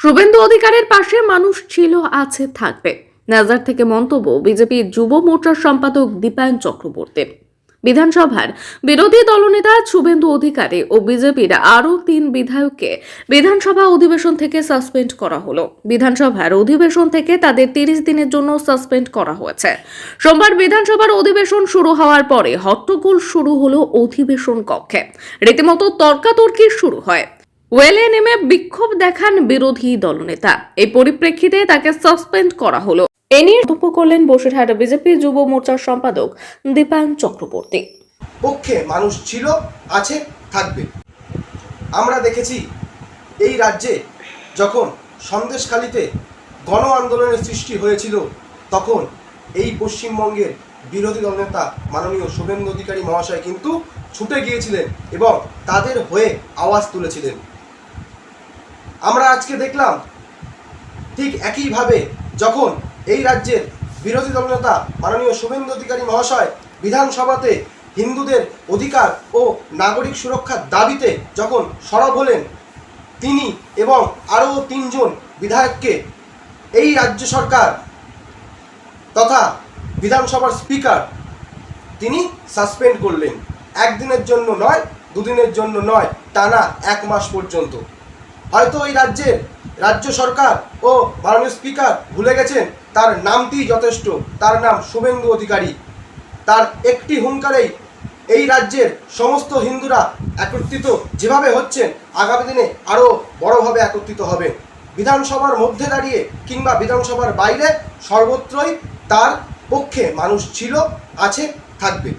শুভেন্দু অধিকারের পাশে মানুষ ছিল, আছে, থাকবে। নাজার থেকে মন্তব্য বিজেপির যুব মোর্চার সম্পাদক দীপায়ন চক্রবর্তী বিধানসভার বিরোধী দলনেতা শুভেন্দু অধিকারী ও বিজেপির আরও তিন বিধায়ককে বিধানসভা অধিবেশন থেকে সাসপেন্ড করা হলো। বিধানসভার অধিবেশন থেকে তাদের তিরিশ দিনের জন্য সাসপেন্ড করা হয়েছে। সোমবার বিধানসভার অধিবেশন শুরু হওয়ার পরে হট্টগোল শুরু হলো অধিবেশন কক্ষে। রীতিমতো তর্কাতর্কি শুরু হয়। ওয়েলে নেমে বিক্ষোভ দেখান বিরোধী দলনেতা। এই পরিপ্রেক্ষিতে তাকে সাসপেন্ড করা হলো। এ নিয়ে মন্তব্য করলেন বসিরহাট বিজেপি যুব মোর্চার সম্পাদক দীপায়ন চক্রবর্তী। পক্ষে মানুষ ছিল, আছে, থাকবে। আমরা দেখেছি এই রাজ্যে যখন সন্দেশখালিতে গণ আন্দোলনের সৃষ্টি হয়েছিল, তখন এই পশ্চিমবঙ্গের বিরোধী দলনেতা মাননীয় শুভেন্দু অধিকারী মহাশয় কিন্তু ছুটে গিয়েছিলেন এবং তাদের হয়ে আওয়াজ তুলেছিলেন। আমরা আজকে দেখলাম ঠিক একইভাবে যখন এই রাজ্যের বিরোধী দলনেতা মাননীয় শুভেন্দু অধিকারী মহাশয় বিধানসভাতে হিন্দুদের অধিকার ও নাগরিক সুরক্ষার দাবিতে যখন সরব হলেন, তিনি এবং আরও তিনজন বিধায়ককে এই রাজ্য সরকার তথা বিধানসভার স্পিকার তিনি সাসপেন্ড করলেন। একদিনের জন্য নয়, দুদিনের জন্য নয়, টানা এক মাস পর্যন্ত। হয়তো এই রাজ্যের রাজ্য সরকার ও মাননীয় স্পিকার ভুলে গেছেন, তার নামটি যথেষ্ট। তার নাম শুভেন্দু অধিকারী। তার একটি হুঙ্কারেই এই রাজ্যের সমস্ত হিন্দুরা একত্রিত যেভাবে হচ্ছেন, আগামী দিনে আরও বড়ভাবে একত্রিত হবে। বিধানসভার মধ্যে দাঁড়িয়ে কিংবা বিধানসভার বাইরে সর্বত্রই তার পক্ষে মানুষ ছিল, আছে, থাকবে।